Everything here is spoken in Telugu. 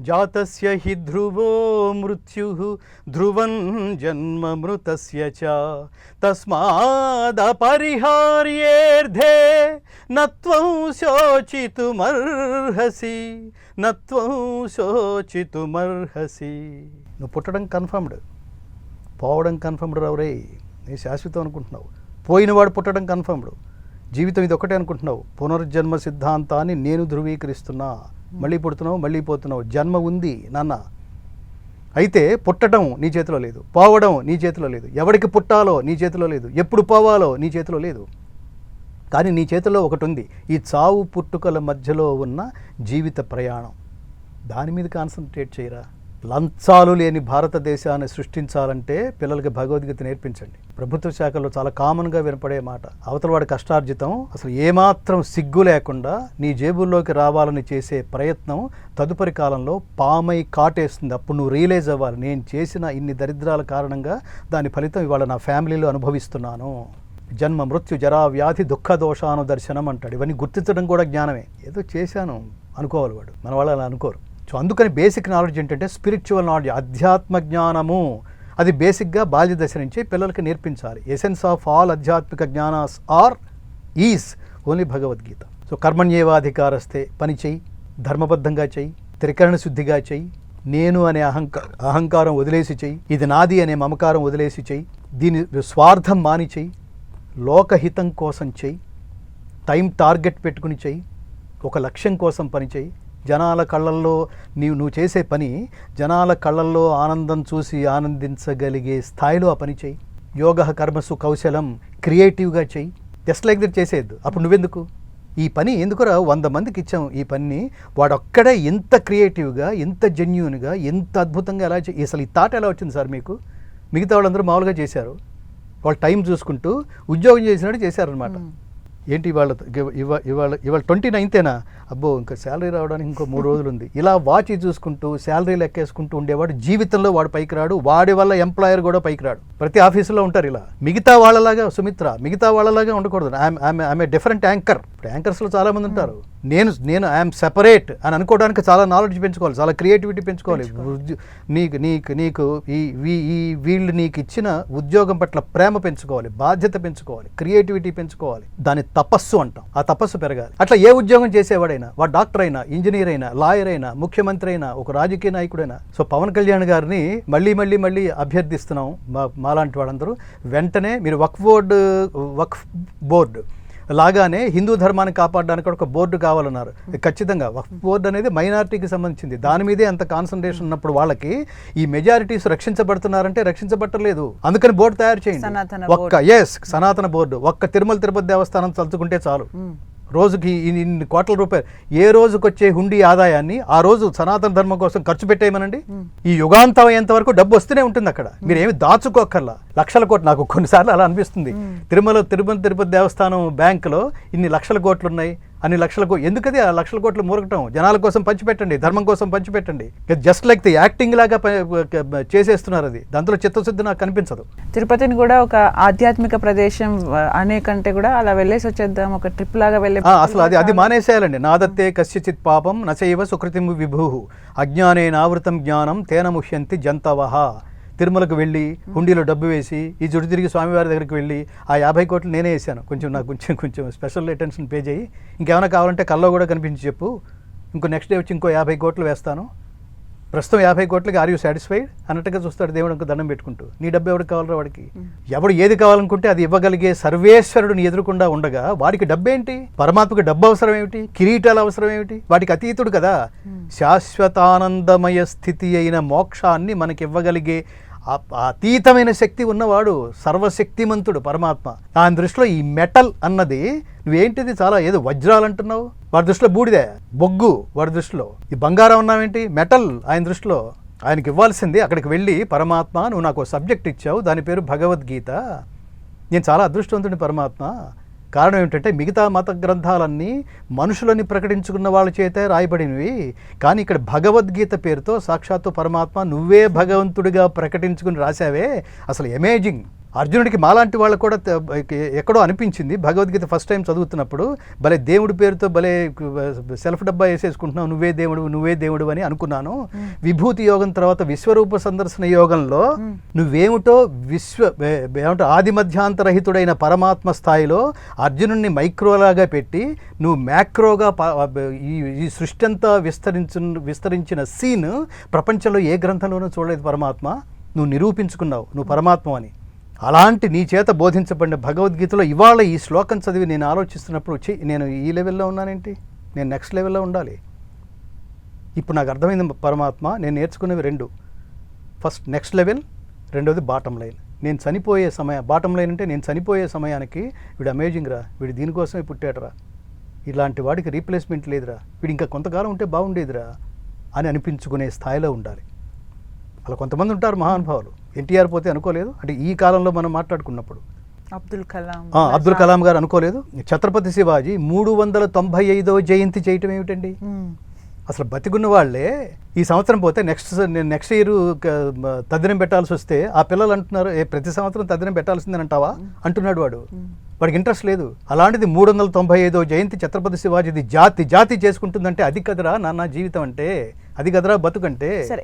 జాతస్య హి ధ్రువో మృత్యు ధ్రువం జన్మ మృతస్య చ. తస్మాదపరిహార్యేర్ధే నత్వం శోచితుమర్హసి నత్వం శోచితుమర్హసి. నువ్వు పుట్టడం కన్ఫర్మ్డ్ పోవడం కన్ఫర్మ్డ్ రావురే నీ శాశ్వతం అనుకుంటున్నావు. పోయినవాడు పుట్టడం కన్ఫర్మ్డ్ జీవితం ఇది ఒకటే అనుకుంటున్నావు. పునర్జన్మ సిద్ధాంతాన్ని నేను ధృవీకరిస్తున్నా. మళ్ళీ పుడుతున్నావు మళ్ళీ పోతున్నావు. జన్మ ఉంది నాన్న. అయితే పుట్టడం నీ చేతిలో లేదు. పోవడం నీ చేతిలో లేదు. ఎవరికి పుట్టాలో నీ చేతిలో లేదు. ఎప్పుడు పోవాలో నీ చేతిలో లేదు. కానీ నీ చేతిలో ఒకటి ఉంది. ఈ చావు పుట్టుకల మధ్యలో ఉన్న జీవిత ప్రయాణం. దాని మీద కాన్సన్ట్రేట్ చేయరా? లంచాలు లేని భారతదేశాన్ని సృష్టించాలంటే పిల్లలకి భగవద్గీత నేర్పించండి. ప్రభుత్వ శాఖలో చాలా కామన్గా వినపడే మాట. అవతల వాడి కష్టార్జితం అసలు ఏమాత్రం సిగ్గు లేకుండా నీ జేబుల్లోకి రావాలని చేసే ప్రయత్నం తదుపరి కాలంలో పామై కాటేస్తుంది. అప్పుడు నువ్వు రియలైజ్ అవ్వాలి. నేను చేసిన ఇన్ని దరిద్రాల కారణంగా దాని ఫలితం ఇవాళ నా ఫ్యామిలీలో అనుభవిస్తున్నాను. జన్మ మృత్యు జరా వ్యాధి దుఃఖ దోషాను దర్శనం అంటాడు. ఇవన్నీ గుర్తించడం కూడా జ్ఞానమే. ఏదో చేశాను అనుకోవాలి వాడు. మన వాళ్ళు అలా అనుకోరు. సో అందుకని బేసిక్ నాలెడ్జ్ ఏంటంటే స్పిరిచువల్ నాలెడ్జ్ అధ్యాత్మ జ్ఞానము. అది బేసిక్గా బాల్య దశ నుంచి పిల్లలకి నేర్పించాలి. ఎసెన్స్ ఆఫ్ ఆల్ ఆధ్యాత్మిక జ్ఞానాస్ are is only Bhagavad Gita. So కర్మణ్యేవాధికారస్తే పని చెయ్యి ధర్మబద్ధంగా చెయ్యి త్రికరణ శుద్ధిగా చెయ్యి నేను అనే అహంకార అహంకారం వదిలేసి చెయ్యి ఇది నాది అనే మమకారం వదిలేసి చెయ్యి దీని స్వార్థం మాని చెయ్యి లోకహితం కోసం చెయ్యి టైం టార్గెట్ పెట్టుకుని చెయ్యి ఒక లక్ష్యం కోసం పని చెయ్యి జనాల కళ్ళల్లో నీవు నువ్వు చేసే పని జనాల కళ్ళల్లో ఆనందం చూసి ఆనందించగలిగే స్థాయిలో ఆ పని చెయ్యి యోగ కర్మసు కౌశలం క్రియేటివ్గా చేయి. జస్ట్ లైక్ దట్ చేసేయద్దు. అప్పుడు నువ్వెందుకు? ఈ పని ఎందుకురా? వంద మందికి ఇచ్చాం ఈ పని వాడొక్కడే ఎంత క్రియేటివ్గా ఎంత జెన్యున్గా ఎంత అద్భుతంగా ఎలా చే అసలు ఈ థాట్ ఎలా వచ్చింది సార్ మీకు? మిగతా వాళ్ళందరూ మామూలుగా చేశారు. వాళ్ళు టైం చూసుకుంటూ ఉద్యోగం చేసినట్టు చేశారనమాట ఏంటి ఇవాళ ఇవాళ ఇవాళ ఇవాళ ట్వంటీ నైన్తేనా అబ్బో ఇంకా శాలరీ రావడానికి ఇంకో మూడు రోజులు ఉంది ఇలా వాచ్ చూసుకుంటూ శాలరీ లెక్కేసుకుంటూ ఉండేవాడు జీవితంలో వాడు పైకి రాడు వాడి వల్ల ఎంప్లాయర్ కూడా పైకి రాడు ప్రతి ఆఫీసులో ఉంటారు ఇలా మిగతా వాళ్ళలాగా సుమిత్ర మిగతా వాళ్ళలాగా ఉండకూడదు ఆమె ఆమె డిఫరెంట్ యాంకర్ ఇప్పుడు యాంకర్స్లో చాలా మంది ఉంటారు. నేను నేను ఐఎమ్ సెపరేట్ అని అనుకోవడానికి చాలా నాలెడ్జ్ పెంచుకోవాలి చాలా క్రియేటివిటీ పెంచుకోవాలి. నీకు నీకు నీకు ఈ వీ- ఈ వీళ్ళు నీకు ఇచ్చిన ఉద్యోగం పట్ల ప్రేమ పెంచుకోవాలి బాధ్యత పెంచుకోవాలి క్రియేటివిటీ పెంచుకోవాలి. దాని తపస్సు అంటాం. ఆ తపస్సు పెరగాలి. అట్లా ఏ ఉద్యోగం చేసేవాడైనా వాడు డాక్టర్ అయినా ఇంజనీర్ అయినా లాయర్ అయినా ముఖ్యమంత్రి అయినా ఒక రాజకీయ నాయకుడైనా సో పవన్ కళ్యాణ్ గారిని మళ్ళీ మళ్ళీ మళ్ళీ అభ్యర్థిస్తున్నాం మా మాలాంటి వాళ్ళందరూ. వెంటనే మీరు వక్ఫ్ బోర్డు వక్ఫ్ బోర్డు లాగానే హిందూ ధర్మాన్ని కాపాడడానికి ఒక బోర్డు కావాలన్నారు. ఖచ్చితంగా. వక్ఫ్ బోర్డు అనేది మైనారిటీకి సంబంధించింది. దాని మీదే అంత కాన్సన్ట్రేషన్ ఉన్నప్పుడు వాళ్ళకి ఈ మెజారిటీస్ రక్షించబడుతున్నారంటే రక్షించబట్టలేదు. అందుకని బోర్డు తయారు చేయండి. ఒక్క ఎస్ సనాతన బోర్డు. ఒక్క తిరుమల తిరుపతి దేవస్థానం తలుచుకుంటే చాలు. రోజుకి ఇన్ని కోట్ల రూపాయలు. ఏ రోజుకి వచ్చే హుండీ ఆదాయాన్ని ఆ రోజు సనాతన ధర్మం కోసం ఖర్చు పెట్టేయమనండి? ఈ యుగాంతం అయ్యేంత వరకు డబ్బు వస్తూనే ఉంటుంది అక్కడ. మీరు ఏమి దాచుకోక్కర్లా. లక్షల కోట్లు నాకు కొన్నిసార్లు అలా అనిపిస్తుంది. తిరుమల తిరుమల తిరుపతి దేవస్థానం బ్యాంకులో ఇన్ని లక్షల కోట్లు ఉన్నాయి అన్ని లక్షల కో ఎందుకది ఆ లక్షల కోట్లు మూరగటం? జనాల కోసం పంచిపెట్టండి ధర్మం కోసం పంచిపెట్టండి. జస్ట్ లైక్ ది యాక్టింగ్ లాగా చేసేస్తున్నారు అది. దాంట్లో చిత్తశుద్ధి నాకు కనిపించదు. తిరుపతిని కూడా ఒక ఆధ్యాత్మిక ప్రదేశం అనే కంటే కూడా అలా వెళ్ళేసి వచ్చేద్దాం ఒక ట్రిప్ లాగా వెళ్ళే అసలు అది అది మానేసేయాలండి. నాదత్తే కశ్యచిత్ పాపం నచైవ సుకృతిము విభూ అజ్ఞానేనావృతం జ్ఞానం తేన ముహ్యంతి జంతవహ. తిరుమలకు వెళ్ళి హుండీలో డబ్బు వేసి ఈ జుడి తిరిగి స్వామివారి దగ్గరికి వెళ్ళి ఆ యాభై కోట్లు నేనే వేసాను కొంచెం నాకు కొంచెం కొంచెం స్పెషల్ అటెన్షన్ పే చేయి. ఇంకేమైనా కావాలంటే కల్లో కూడా కనిపించి చెప్పు. ఇంకో నెక్స్ట్ డే వచ్చి ఇంకో యాభై కోట్లు వేస్తాను. ప్రస్తుతం యాభై కోట్లకి ఆర్ యూ సాటిస్ఫైడ్ అన్నట్టుగా చూస్తాడు దేవుడు ఇంకో దండం పెట్టుకుంటూ. నీ డబ్బు ఎవరికి కావాలరా వాడికి? ఎవడు ఏది కావాలనుకుంటే అది ఇవ్వగలిగే సర్వేశ్వరుడిని ఎదురుకుండా ఉండగా వాడికి డబ్బేంటి పరమాత్మకి డబ్బు అవసరం ఏమిటి? కిరీటాలు అవసరం ఏమిటి? వాటికి అతీతుడు కదా. శాశ్వతానందమయ స్థితి అయిన మోక్షాన్ని మనకి ఇవ్వగలిగే అతీతమైన శక్తి ఉన్నవాడు సర్వశక్తిమంతుడు పరమాత్మ. ఆయన దృష్టిలో ఈ మెటల్ అన్నది నువ్వేంటిది చాలా ఏదో వజ్రాలు అంటున్నావు? వాడి దృష్టిలో బూడిదే బొగ్గు వాడి దృష్టిలో. ఈ బంగారం ఉన్నావేంటి మెటల్ ఆయన దృష్టిలో. ఆయనకి ఇవ్వాల్సింది అక్కడికి వెళ్ళి పరమాత్మ నువ్వు నాకు సబ్జెక్ట్ ఇచ్చావు దాని పేరు భగవద్గీత. నేను చాలా అదృష్టవంతుడిని పరమాత్మ. కారణం ఏమిటంటే మిగతా మత గ్రంథాలన్నీ మనుషులని ప్రకటించుకున్న వాళ్ళ చేతే రాయబడినవి. కానీ ఇక్కడ భగవద్గీత పేరుతో సాక్షాత్తు పరమాత్మ నువ్వే భగవంతుడిగా ప్రకటించుకుని రాశావే. అసలు అమేజింగ్ అర్జునుడికి మాలాంటి వాళ్ళకు కూడా ఎక్కడో అనిపించింది. భగవద్గీత ఫస్ట్ టైం చదువుతున్నప్పుడు భలే దేవుడి పేరుతో భలే సెల్ఫ్ డబ్బా వేసేసుకుంటున్నావు నువ్వే దేవుడు నువ్వే దేవుడు అని అనుకున్నాను. విభూతి యోగం తర్వాత విశ్వరూప సందర్శన యోగంలో నువ్వేమిటో విశ్వ ఏ- ఏమంటారు ఆది మధ్యాంతరహితుడైన పరమాత్మ స్థాయిలో అర్జునుడిని మైక్రోలాగా పెట్టి నువ్వు మ్యాక్రోగా ఈ సృష్టి అంతా విస్తరించు విస్తరించిన సీన్ ప్రపంచంలో ఏ గ్రంథంలోనూ చూడలేదు పరమాత్మ. నువ్వు నిరూపించుకున్నావు నువ్వు పరమాత్మ అని. అలాంటి నీ చేత బోధించబడిన భగవద్గీతలో ఇవాళ ఈ శ్లోకం చదివి నేను ఆలోచిస్తున్నప్పుడు వచ్చి నేను ఈ లెవెల్లో ఉన్నానేంటి? నేను నెక్స్ట్ లెవెల్లో ఉండాలి. ఇప్పుడు నాకు అర్థమైంది పరమాత్మ నేను నేర్చుకునేవి రెండు. ఫస్ట్ నెక్స్ట్ లెవెల్ రెండోది బాటం లైన్. నేను చనిపోయే సమయం బాటం లైన్ అంటే నేను చనిపోయే సమయానికి వీడు అమేజింగ్ రా వీడు దీనికోసమే పుట్టాడరా ఇలాంటి వాడికి రీప్లేస్మెంట్ లేదురా. వీడు ఇంకా కొంతకాలం ఉంటే బాగుండేదిరా అని అనిపించుకునే స్థాయిలో ఉండాలి. అలా కొంతమంది ఉంటారు మహానుభావులు. ఎన్టీఆర్ పోతే అనుకోలేదు. అంటే ఈ కాలంలో మనం మాట్లాడుకున్నప్పుడు. అబ్దుల్ కలాం అబ్దుల్ కలాం గారు అనుకోలేదు. ఛత్రపతి శివాజీ మూడు వందల తొంభై ఐదవ జయంతి చేయటం ఏమిటండి. అసలు బతికున్న వాళ్ళే ఈ సంవత్సరం పోతే నెక్స్ట్ నెక్స్ట్ ఇయర్ తద్దినం పెట్టాల్సి వస్తే ఆ పిల్లలు అంటున్నారు ఏ ప్రతి సంవత్సరం తద్దినం పెట్టాల్సిందని అంటావా? అంటున్నాడు వాడు. వాడికి ఇంట్రెస్ట్ లేదు. అలాంటిది మూడు వందల తొంభై ఐదో జయంతి ఛత్రపతి శివాజీది జాతి జాతి చేసుకుంటుందంటే అది కదరా నాన్న జీవితం అంటే? అది కదరా బతుకంటే? సరే